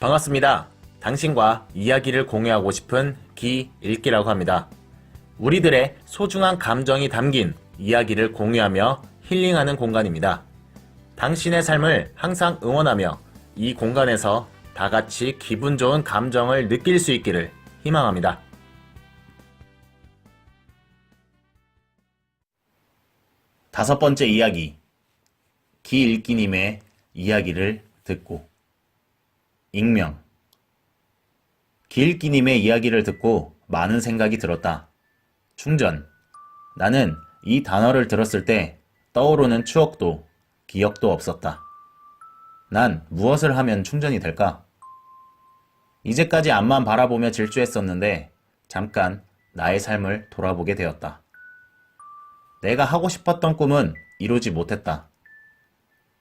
반갑습니다. 당신과 이야기를 공유하고 싶은 기읽기라고 합니다. 우리들의 소중한 감정이 담긴 이야기를 공유하며 힐링하는 공간입니다. 당신의 삶을 항상 응원하며 이 공간에서 다 같이 기분 좋은 감정을 느낄 수 있기를 희망합니다. 다섯 번째 이야기. 기읽기님의 이야기를 듣고. 익명. 기읽기님의 이야기를 듣고 많은 생각이 들었다. 충전. 나는 이 단어를 들었을 때 떠오르는 추억도 기억도 없었다. 난 무엇을 하면 충전이 될까? 이제까지 앞만 바라보며 질주했었는데 잠깐 나의 삶을 돌아보게 되었다. 내가 하고 싶었던 꿈은 이루지 못했다.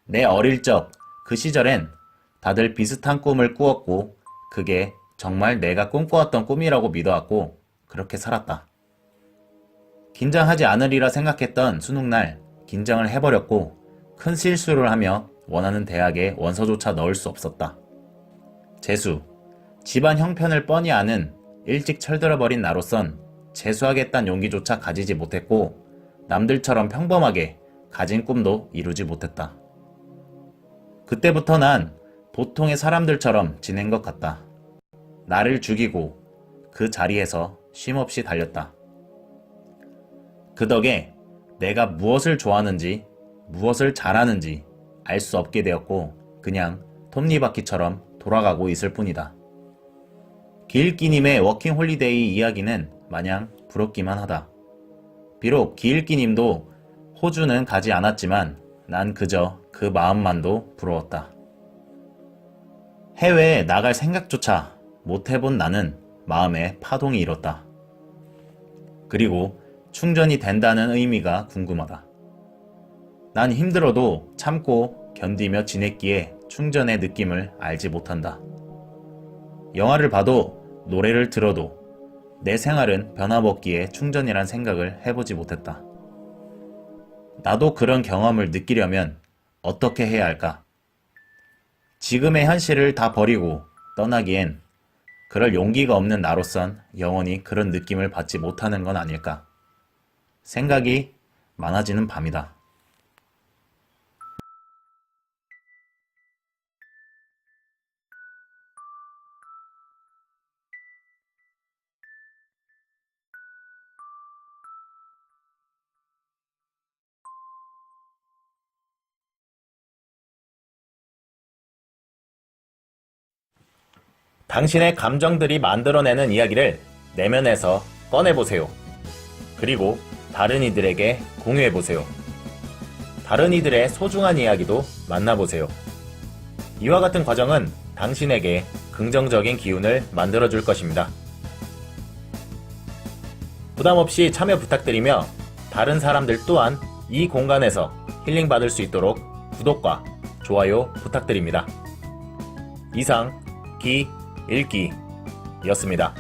내 어릴 적 그 시절엔 다들 비슷한 꿈을 꾸었고 그게 정말 내가 꿈꿔왔던 꿈이라고 믿어왔고 그렇게 살았다. 긴장하지 않으리라 생각했던 수능날 긴장을 해버렸고 큰 실수를 하며 원하는 대학에 원서조차 넣을 수 없었다. 재수. 집안 형편을 뻔히 아는 일찍 철들어버린 나로선 재수하겠다는 용기조차 가지지 못했고 남들처럼 평범하게 가진 꿈도 이루지 못했다. 그때부터 난 보통의 사람들처럼 지낸 것 같다. 나를 죽이고 그 자리에서 쉼없이 달렸다. 그 덕에 내가 무엇을 좋아하는지, 무엇을 잘하는지 알 수 없게 되었고, 그냥 톱니바퀴처럼 돌아가고 있을 뿐이다. 기일기님의 워킹 홀리데이 이야기는 마냥 부럽기만 하다. 비록 기일기님도 호주는 가지 않았지만 난 그저 그 마음만도 부러웠다. 해외에 나갈 생각조차 못 해본 나는 마음에 파동이 일었다. 그리고 충전이 된다는 의미가 궁금하다. 난 힘들어도 참고 견디며 지냈기에 충전의 느낌을 알지 못한다. 영화를 봐도 노래를 들어도 내 생활은 변함없기에 충전이란 생각을 해보지 못했다. 나도 그런 경험을 느끼려면 어떻게 해야 할까? 지금의 현실을 다 버리고 떠나기엔 그럴 용기가 없는 나로선 영원히 그런 느낌을 받지 못하는 건 아닐까? 생각이 많아지는 밤이다. 당신의 감정들이 만들어내는 이야기를 내면에서 꺼내보세요. 그리고 다른 이들에게 공유해보세요. 다른 이들의 소중한 이야기도 만나보세요. 이와 같은 과정은 당신에게 긍정적인 기운을 만들어줄 것입니다. 부담 없이 참여 부탁드리며 다른 사람들 또한 이 공간에서 힐링받을 수 있도록 구독과 좋아요 부탁드립니다. 이상 기 읽기였습니다.